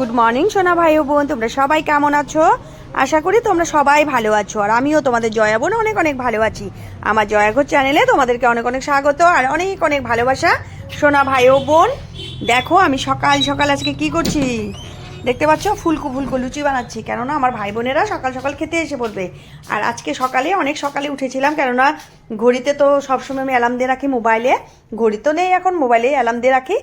Good morning সোনা ভাই ও বোন, তোমরা সবাই কেমন আছো? আশা করি তোমরা সবাই ভালো আছো, আর আমিও তোমাদের জয়া বোন অনেক অনেক ভালো আছি। আমার জয়াঘর চ্যানেলে তোমাদেরকে অনেক অনেক স্বাগত আর অনেক অনেক ভালোবাসা। সোনা ভাই ও বোন, দেখো আমি সকাল সকাল আজকে কি করছি? দেখতে পাচ্ছ, ফুলকো ফুলকু লুচি বানাচ্ছি, কেননা আমার ভাই বোনেরা সকাল সকাল খেতে এসে পড়বে। আর আজকে সকালে, অনেক সকালে উঠেছিলাম, কেননা ঘড়িতে তো সবসময় আমি অ্যালার্ম দিয়ে রাখি মোবাইলে। ঘড়ি তো নেই এখন মোবাইলে অ্যালার্ম দিয়ে রাখি।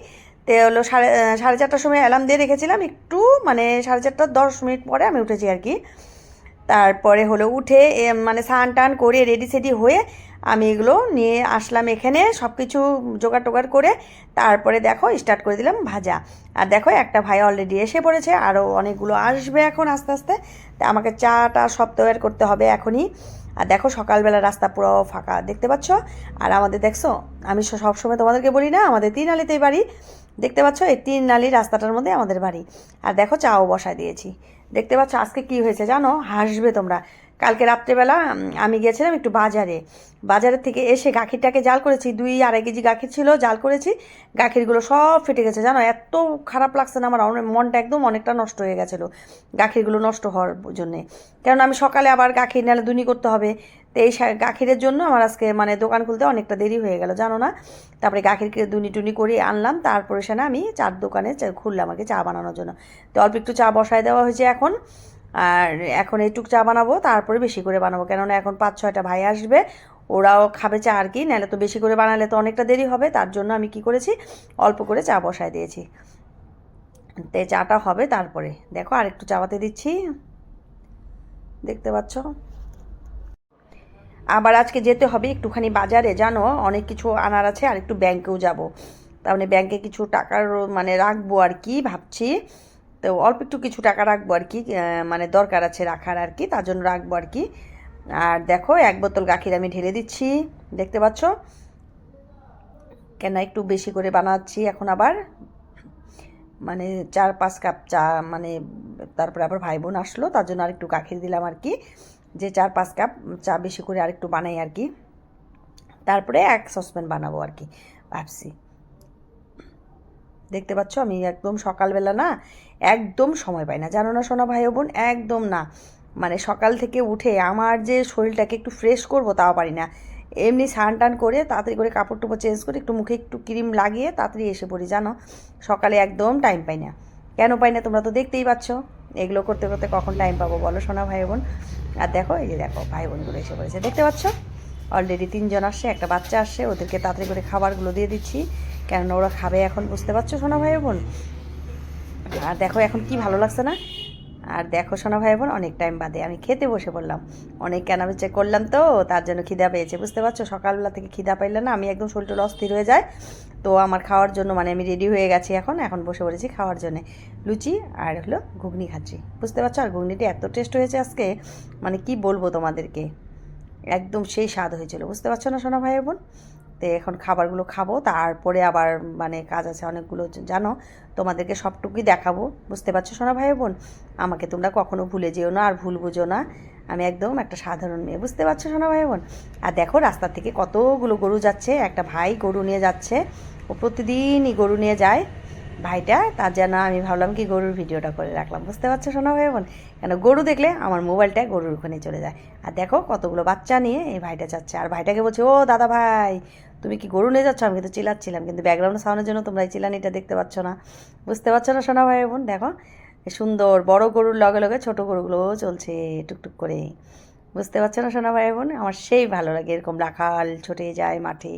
তে হলো সাড়ে সাড়ে চারটার সময় অ্যালার্ম দিয়ে রেখেছিলাম। একটু মানে সাড়ে চারটার দশ মিনিট পরে আমি উঠেছি আর কি। তারপরে হলো উঠে মানে স্নান টান করে রেডি সেডি হয়ে আমি এগুলো নিয়ে আসলাম এখানে সব কিছু জোগাড় টোগাড় করে। তারপরে দেখো স্টার্ট করে দিলাম ভাজা। আর দেখো, একটা ভাই অলরেডি এসে পড়েছে আরও অনেকগুলো আসবে এখন আস্তে আস্তে। তা আমাকে চাটা সব তৈরি করতে হবে এখনই। আর দেখো, সকালবেলা রাস্তা পুরো ফাঁকা, দেখতে পাচ্ছ? আর আমাদের দেখছ, আমি সবসময় তোমাদেরকে বলি না, আমাদের তিন আলিতেই বাড়ি। দেখতে পাচ্ছ? এই তিন নালি রাস্তাটার মধ্যে আমাদের বাড়ি। আর দেখো, চাও বসায় দিয়েছি। দেখতে পাচ্ছ আজকে কি হয়েছে জানো? হাসবে তোমরা। কালকে রাত্রেবেলা আমি গিয়েছিলাম একটু বাজারে। বাজারের থেকে এসে গাখিরটাকে জাল করেছি। দুই আড়াই কেজি গাখির ছিল, জাল করেছি। গাখিরগুলো সব ফেটে গেছে, জানো? এত খারাপ লাগছে না আমার মনটা একদম অনেকটা নষ্ট হয়ে গেছিল। গাখিরগুলো নষ্ট হওয়ার জন্যে। কারণ আমি সকালে আবার গাখির নালে দুনি করতে হবে। তো এই গাখিরের জন্য আমার আজকে মানে দোকান খুলতে অনেকটা দেরি হয়ে গেল, জানো না? তারপরে গাখিরকে দুনি টুনি করে আনলাম, তারপরে সেখানে আমি চার দোকানে খুললাম আর কি চা বানানোর জন্য। তো অল্প একটু চা বসায় দেওয়া হয়েছে এখন, আর এখন এইটুক চা বানাবো, তারপরে বেশি করে বানাবো। কেননা এখন পাঁচ ছয়টা ভাই আসবে, ওরাও খাবে চা আর কি, নাহলে তো বেশি করে বানালে তো অনেকটা দেরি হবে, তার জন্য আমি কি করেছি, অল্প করে চা বসায় দিয়েছি। তে চাটা হবে তারপরে। দেখো আর একটু চাপাতে দিচ্ছি। দেখতে পাচ্ছ? আবার আজকে যেতে হবে একটুখানি বাজারে, জানো? অনেক কিছু আনার আছে, আর একটু ব্যাংকেও যাব। তার মানে ব্যাংকে কিছু টাকার মানে রাখব আর কি, ভাবছি। তো অল্প একটু কিছু টাকা রাখব আর কি মানে দরকার আছে রাখার আর কি, তার জন্য রাখব আর কি। আর দেখো, এক বোতল গাখির আমি ঢেলে দিচ্ছি, দেখতে পাচ্ছ? কেন একটু বেশি করে বানাচ্ছি এখন আবার। মানে চার পাঁচ কাপ চা মানে তারপরে আবার ভাই বোন আসলো, তার জন্য আরেকটু গাখির দিলাম আর কি। যে চার পাঁচ কাপ চা বেশি করে আরেকটু বানাই আর কি। তারপরে এক সসপ্যান বানাবো আর কি, ভাবছি। দেখতে পাচ্ছ আমি একদম সকালবেলা না একদম সময় পাই না। জানো না সোনা ভাই বোন? একদম না। মানে সকাল থেকে উঠে আমার যে শরীরটাকে একটু ফ্রেশ করব তাও পারি না। এমনি স্নান টান করে তাড়াতাড়ি করে কাপড় টুপড় চেঞ্জ করে একটু মুখে একটু ক্রিম লাগিয়ে তাড়াতাড়ি এসে পড়ি, জানো? সকালে একদম টাইম পাই না। কেন পাই না তোমরা তো দেখতেই পাচ্ছ। এগুলো করতে করতে কখন টাইম পাবো বলো সোনা ভাই বোন? আর দেখো, এই যে দেখো ভাই বোনগুলো এসে পড়েছে। দেখতে পাচ্ছ? অলরেডি তিনজন আসছে, একটা বাচ্চা আসছে, ওদেরকে তাড়াতাড়ি করে খাবারগুলো দিয়ে দিচ্ছি। কেননা ওরা খাবে এখন, বুঝতে পারছ সোনা ভাই বোন আর দেখো এখন কি ভালো লাগছে না? আর দেখো সোনা ভাই বোন, অনেক টাইম বাদে। আমি খেতে বসে পড়লাম। অনেক কেনাবেচা করলাম তো, তার জন্য খিদা পেয়েছে, বুঝতে পারছ? সকালবেলা থেকে খিদা পাইলে না, আমি একদম শরীরটা অস্থির হয়ে যায়। তো আমার খাওয়ার জন্য মানে আমি রেডি হয়ে গেছি এখন এখন বসে পড়েছি খাওয়ার জন্য। লুচি আর হলো ঘুগনি খাচ্ছি, বুঝতে পারছ? আর ঘুগনিটি এত টেস্ট হয়েছে আজকে মানে কি বলব তোমাদেরকে? একদম সেই স্বাদ হয়েছিল, বুঝতে পারছ না সোনা ভাই বোন? তো এখন খাবারগুলো খাব। তারপরে আবার মানে কাজ আছে অনেকগুলো, জানো? তোমাদেরকে সবটুকুই দেখাবো। বুঝতে পারছ সোনা ভাই বোন? আমাকে তোমরা কখনো ভুলে যেও না আর ভুল বুঝো না। আমি একদম একটা সাধারণ মেয়ে, বুঝতে পারছ সোনা ভাই বোন? আর দেখো রাস্তা থেকে কতগুলো গরু যাচ্ছে। একটা ভাই গরু নিয়ে যাচ্ছে। ও প্রতিদিনই গরু নিয়ে যায়। ভাইটা, তার যেন আমি ভাবলাম কি গরুর ভিডিওটা করে রাখলাম। বুঝতে পারছ শোনা ভাই বোন? কেন গরু দেখলে আমার মোবাইলটা গরুর ওখানে চলে যায়। আর দেখো কতগুলো বাচ্চা নিয়ে এই ভাইটা যাচ্ছে। আর ভাইটাকে বলছে, ও দাদা ভাই তুমি কি গরু নিয়ে যাচ্ছ? আমি কিন্তু চিলাচ্ছিলাম কিন্তু ব্যাকগ্রাউন্ড সাউন্ডের জন্য তোমরা এই চিল্লানিটা দেখতে পাচ্ছ না। বুঝতে পারছ না, সোনা ভাই বোন? দেখো সুন্দর বড় গরুর লগে লগে ছোট গরুগুলোও চলছে টুকটুক করে। বুঝতে পারছ না, সোনা ভাই বোন? আমার সেই ভালো লাগে, এরকম রাখাল ছোটে যায় মাঠে।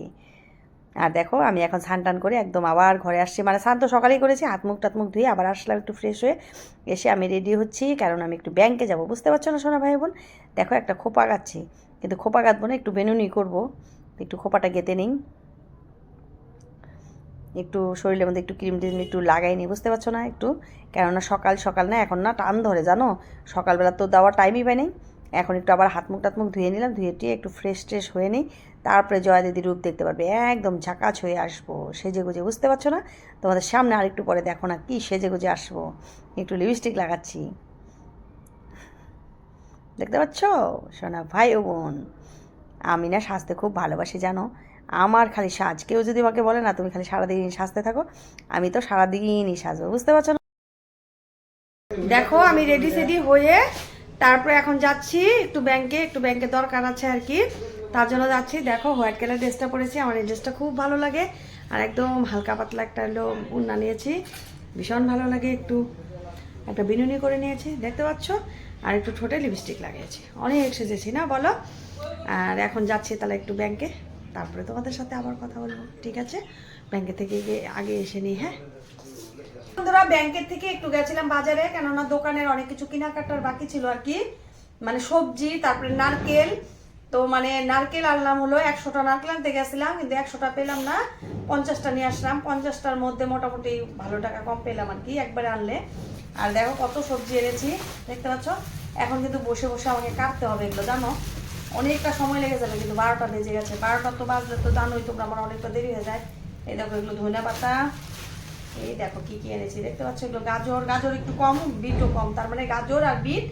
আর দেখো, আমি এখন স্নান টান করে একদম আবার ঘরে আসছি। মানে স্নান তো সকালেই করেছি, হাত মুখ টাত মুখ ধুয়ে আবার আসলাম একটু ফ্রেশ হয়ে। এসে আমি রেডি হচ্ছি, কারণ আমি একটু ব্যাংকে যাব। বুঝতে পারছ না, সোনা ভাই বোন? দেখো, একটা খোপা গাচ্ছি, কিন্তু খোপা গাঁথবো না, একটু বেনুনি করব। একটু খোপাটা গেঁথে নিই। একটু শরীরের মধ্যে একটু ক্রিম টিম একটু লাগাই নিই, বুঝতে পারছ না একটু? কেননা সকাল সকাল না, এখন না টান ধরে, জানো? সকালবেলা তো দেওয়ার টাইমই পাই নেই এখন একটু আবার হাত মুখ টাত মুখ ধুয়ে নিলাম, ধুয়ে টুয়ে একটু ফ্রেশ ট্রেশ হয়ে নিই। তারপরে জয়া দিদির রূপ দেখতে পারবে, একদম ঝাঁকাছ হয়ে আসব, সেজে গুজে, বুঝতে পারছ না? তোমাদের সামনে আরেকটু পরে দেখো না কি সেজে গুজে আসব, একটু লিপস্টিক লাগাচ্ছি। দেখতে পাচ্ছ? সোনা, ভাই ও বোন। আমি না সাজতে খুব ভালোবাসি, জানো? আমার খালি সাজ। কেউ যদি আমাকে বলে, না, তুমি খালি সারাদিন সাজতে থাকো, আমি তো সারাদিনই সাজবো। বুঝতে পারছ না? দেখো, আমি রেডি সেডি হয়ে তারপরে এখন যাচ্ছি একটু ব্যাংকে একটু ব্যাংকে দরকার আছে আর কি। তার জন্য যাচ্ছি। দেখো হোয়াইট কালার ড্রেসটা পরেছি। আমার এই ড্রেসটা খুব ভালো লাগে। আর একদম হালকা পাতলা একটা হলো উন্না নিয়েছি। ভীষণ ভালো লাগে একটু। একটা বিনুনি করে নিয়েছি, দেখতে পাচ্ছ? আর একটু ঠোঁটে লিপস্টিক লাগিয়েছি। অনেক সেজেছি, না বলো? আর এখন যাচ্ছি তাহলে একটু ব্যাংকে তারপরে তোমাদের সাথে আবার কথা বলব, ঠিক আছে? ব্যাংকে থেকে আগে এসে নিই হ্যাঁ? বন্ধুরা ব্যাংকের থেকে একটু গেছিলাম বাজারে, কেননা দোকানের অনেক কিছু কেনাকাটার বাকি ছিল আর কি। মানে সবজি, তারপরে নারকেল। তো মানে নারকেল আনলাম হলো, একশোটা নারকেল আনতে গেছিলাম, কিন্তু একশোটা পেলাম না। পঞ্চাশটা নিয়ে আসলাম, পঞ্চাশটার মধ্যে মোটামুটি ভালো টাকা কম পেলাম আর কি, একবারে আনলে। আর দেখো কত সবজি এনেছি, দেখতে পাচ্ছ? এখন কিন্তু বসে বসে আমাকে কাটতে হবে এগুলো, জানো? অনেকটা সময় লেগে যাবে, কিন্তু বারোটা বেজে গেছে। বারোটা তো বাজলে তো জানোই তোমরা, আমার অনেকটা দেরি হয়ে যায়। এই দেখো এগুলো ধনে পাতা। এই দেখো কি কি এনেছি, দেখতে পাচ্ছ এগুলো? গাজর গাজর একটু কম, বিটও কম। তার মানে গাজর আর বিট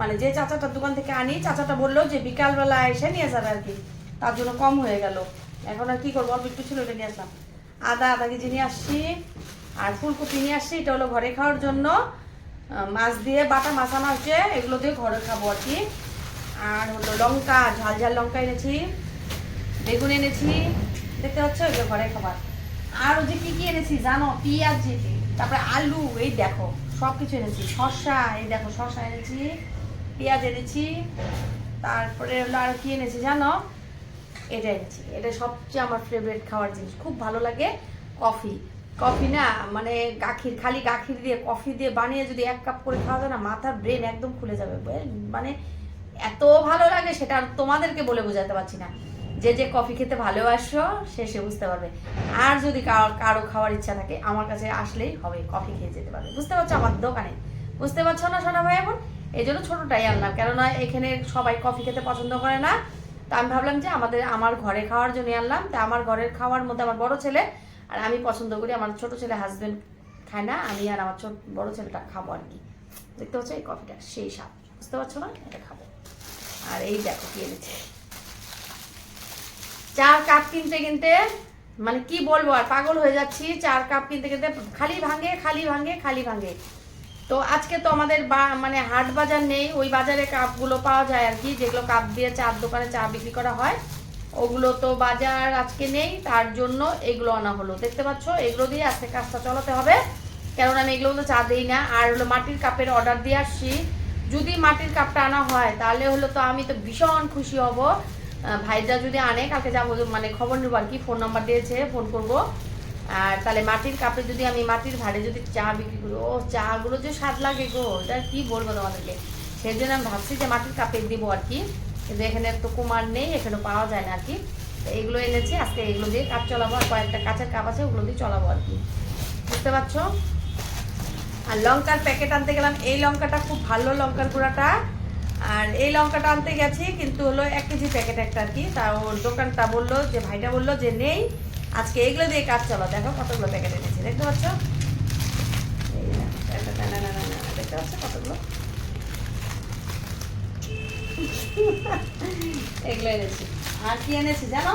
মানে যে চাচাটার দোকান থেকে আনি, চাচাটা বলল যে বিকালবেলা এসে নিয়ে যাবে আর কি। তার জন্য কম হয়ে গেল। এখন আর কি করব? অল্প একটু ছিল, এটা নিয়ে আসলাম। আদা আদা কেজি নিয়ে আসছি। আর ফুলকপি নিয়ে আসছি, এটা হলো ঘরে খাওয়ার জন্য। মাছ দিয়ে, বাটা মাছ হচ্ছে এগুলো দিয়ে ঘরে খাব আর কি। আর হলো লঙ্কা, ঝাল ঝাল লঙ্কা এনেছি, বেগুন এনেছি, দেখতে পাচ্ছ? এগুলো ঘরে খাবার। আর ওই যে কী কী এনেছি জানো? পেঁয়াজ তারপরে আলু, এই দেখো সব কিছু এনেছি। শসা, এই দেখো, শসা এনেছি, পেঁয়াজ এনেছি, তারপরে হলো আর কী এনেছি জানো? এটা এনেছি। এটা সবচেয়ে আমার ফেভারিট খাওয়ার জিনিস। খুব ভালো লাগে কফি। কফি না মানে গাখির, খালি গাখির দিয়ে, কফি দিয়ে বানিয়ে যদি এক কাপ করে খাওয়া যায় না, মাথার ব্রেন একদম খুলে যাবে। মানে এত ভালো লাগে সেটা তোমাদেরকে বলে বোঝাতে পারছি না। যে যে কফি খেতে ভালোবাসো, সে সে বুঝতে পারবে। আর যদি কারও খাওয়ার ইচ্ছা থাকে, আমার কাছে আসলেই হবে, কফি খেয়ে যেতে পারবে। বুঝতে পারছ আমার দোকানে? বুঝতে পারছ না, সোনা ভাই এখন এই জন্য ছোটোটাই আনলাম কেননা এখানে সবাই কফি খেতে পছন্দ করে না। তা আমি ভাবলাম যে আমাদের আমার ঘরে খাওয়ার জন্য আনলাম। তা আমার ঘরের খাওয়ার মধ্যে আমার বড় ছেলে, আর আমি পছন্দ করি আমার ছোট ছেলে হাজবেন্ড খায় না, আমি আর আমার ছোট বড় ছেলেটা খাব আর কি। দেখতে পাচ্ছ এই কফিটা সেই স্বাদ। বুঝতে পারছ না? এটা খাব। আর এই দেখো কি এনেছে। চার কাপ কিনতে কিনতে মানে কি বলব আর, পাগল হয়ে যাচ্ছি। চার কাপ কিনতে কিনতে, খালি ভাঙে খালি ভাঙে খালি ভাঙে। তো আজকে তো আমাদের বা- মানে হাট বাজার নেই, ওই বাজারে কাপগুলো পাওয়া যায় আর কি, যেগুলো কাপ দিয়ে চার দোকানে চা বিক্রি করা হয়। ওগুলো তো বাজার আজকে নেই, তার জন্য এগুলো আনা হলো। দেখতে পাচ্ছ, এগুলো দিয়ে আজকে কাজটা চলাতে হবে। কেননা আমি এগুলো তো চা দিই না। আর হলো মাটির কাপের অর্ডার দিয়ে আসছি। যদি মাটির কাপটা আনা হয়, তাহলে হলো তো আমি তো ভীষণ খুশি হব। ভাইরা যদি আনে, কালকে যাব মানে খবর নেব আর কি ফোন নাম্বার দিয়েছে ফোন করব। আর তাহলে মাটির কাপে যদি আমি মাটির ভাড়ে যদি চা বিক্রি করি, ও চাগুলো যে স্বাদ লাগে গো, এটা কি বলব তোমাদেরকে? সেই জন্য আমি ভাবছি যে মাটির কাপে দিব আর কি। কিন্তু এখানে তো কুমার নেই, এখানে পাওয়া যায় না আর কি। এগুলো এনেছি, আজকে এগুলো দিয়ে কাপ চলাবো, আর কয়েকটা কাঁচের কাপ আছে, ওগুলো দিয়ে চলাবো আর কি। বুঝতে পারছ? আর লঙ্কার প্যাকেট আনতে গেলাম। এই লঙ্কাটা খুব ভালো, লঙ্কার গুঁড়াটা। আর এই লঙ্কাটা আনতে গেছি, কিন্তু হলো এক কেজি প্যাকেট একটা আর কি। তা ওর দোকানটা বলল, যে ভাইটা বলল যে নেই। আজকে এগুলো দিয়ে কাজ চলো। দেখো কতগুলো প্যাকেট এনেছি। দেখতে পাচ্ছ? দেখতে পাচ্ছ কতগুলো? এগুলো এনেছি। আর কি এনেছি জানো?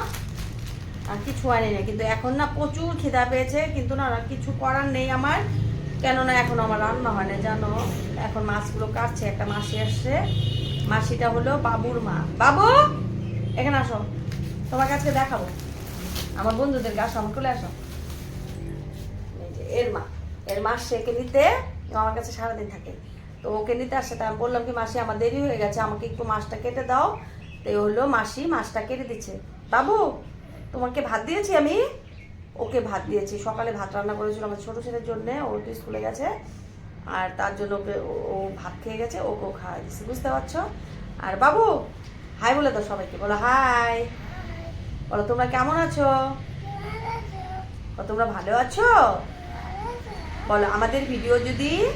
আর কিছু আনি না কিন্তু এখন না প্রচুর খিদা পেয়েছে। কিন্তু না, কিছু করার নেই আমার। কেননা এখন আমার রান্না হয় না, জানো? এখন মাছগুলো কাটছে, একটা মাসি আসছে। মাসিটা হলো বাবুর মা। বাবু, এখানে আসো। তোমার কাছে দেখাবো। আমার বন্ধুদের আসো আমার কোলে আসো। এর মা। এর মা সেকে নিতে আমার কাছে সারাদিন থাকে। তো ওকে নিতে আসছে তা আমি বললাম কি, মাসি, আমার দেরি হয়ে গেছে, আমাকে একটু মাছটা কেটে দাও। তো হলো মাসি, মাছটা কেটে দিচ্ছে। বাবু, তোমাকে ভাত দিয়েছি আমি? ওকে ভাত দিয়েছি। সকালে ভাত রান্না করেছিল আমার ছোটো ছেলের জন্য, ও তো স্কুলে গেছে। আর তার জন্য ওকে ও- ভাত খেয়ে গেছে, ওকেও খাওয়া দিচ্ছি বুঝতে পারছ? আর বাবু, হাই বলে দাও সবাইকে, বলো হাই। বলো, তোমরা কেমন আছো? তোমরা ভালো আছো? বলো, আমাদের ভিডিও যদি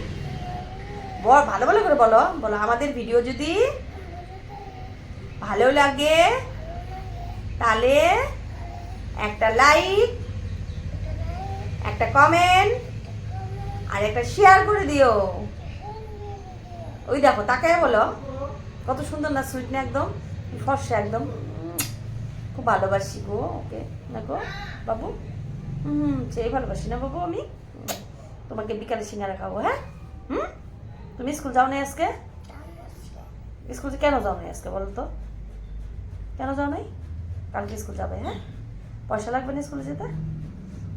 ভালো ভালো করে বলো। বলো, আমাদের ভিডিও যদি ভালো লাগে, তাহলে একটা লাইক একটা কমেন্ট আর একটা শেয়ার করে দিও। ওই দেখো তাকে বলো। কত সুন্দর না সুইট না একদম? ফর্সা একদম। খুব ভালোবাসি গো, ওকে? না গো বাবু। হুম, সেই ভালোবাসি না বাবু আমি? তোমাকে বিকালে সিঙ্গারা খাব হ্যাঁ? হুম? তুমি স্কুল যাও নাই আজকে? স্কুল কেন যাও নাই আজকে বলো তো? কেন যাও নাই? কালকে স্কুল যাবে হ্যাঁ? পয়সা লাগবে না স্কুলে যেতে?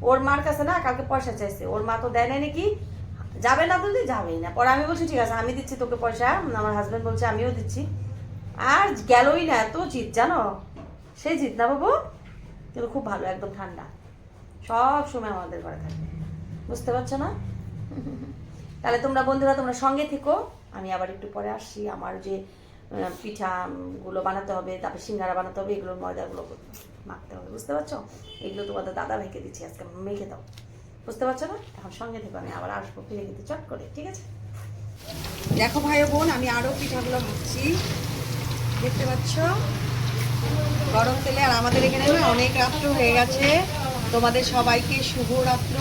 ওর মার কাছে না কালকে পয়সা চাইছে। ওর মা তো দেয় নাই নাকি? যাবে না বলতে যাবেই না। পরে আমি বলছি, ঠিক আছে, আমি দিচ্ছি তোকে পয়সা। আমার হাজব্যান্ড বলছে, আমিও দিচ্ছি। আর গেলই না, এত জিত, জানো? সেই জিত না বাবু? কিন্তু খুব ভালো, একদম ঠান্ডা। সব সময় আমাদের ঘরে থাকবে বুঝতে পারছ না? তাহলে তোমরা বন্ধুরা, তোমরা সঙ্গে থেকো। আমি আবার একটু পরে আসছি। আমার যে পিঠাগুলো বানাতে হবে, তারপর সিঙ্গারা বানাতে হবে, এগুলোর ময়দাগুলো মাখতে হবে, বুঝতে পারছ? এগুলো তোমাদের দাদা ভাইকে দিচ্ছি, আজকে মেখে দাও। বুঝতে পারছ না? এখন সঙ্গে থেকো, আমি আবার আসব, ফিরে কিন্তু চট করে, ঠিক আছে? দেখো ভাই বোন, আমি আরও পিঠাগুলো ভাবছি দেখতে পাচ্ছ? গরম তেলে, আর আমাদের এখানে অনেক রাত্র হয়ে গেছে। তোমাদের সবাইকে শুভ রাত্র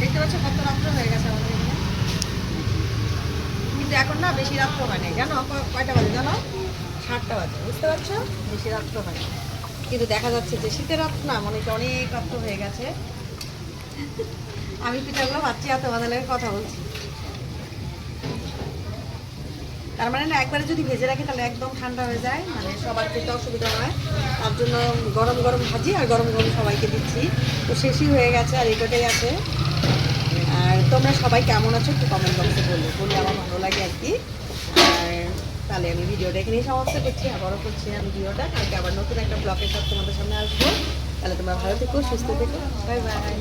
দেখতে পাচ্ছ কত রাত্র হয়ে গেছে আমাদের কিন্তু এখন না বেশি রাত্র হয় না জানো? কয়টা বাজে জানো? সাতটা বাজে, বুঝতে পারছ? বেশি রাত্র হয় না কিন্তু দেখা যাচ্ছে যে শীতের রাত না মনে হচ্ছে অনেক রাত্র হয়ে গেছে। আমি পিঠাগুলো ভাবছি তোমাদের লাগে কথা বলছি। তার মানে না, একবারে যদি ভেজে রাখি তাহলে একদম ঠান্ডা হয়ে যায়। মানে সবার খেতে অসুবিধা হয় তার জন্য গরম গরম ভাজি আর গরম গরম সবাইকে দিচ্ছি। তো শেষই হয়ে গেছে আর এটাই আছে। তোমরা সবাই কেমন আছো একটু কমেন্ট বক্সে বলবে বললে আমার ভালো লাগে আর কি। আর তাহলে আমি ভিডিওটা এখানেই সমাপ্ত করছি, আবারও করছি আমি ভিডিওটা। কালকে আবার নতুন একটা ব্লগের সাথে তোমাদের সামনে আসব। তাহলে তোমরা ভালো থেকো, সুস্থ থেকো। Bye bye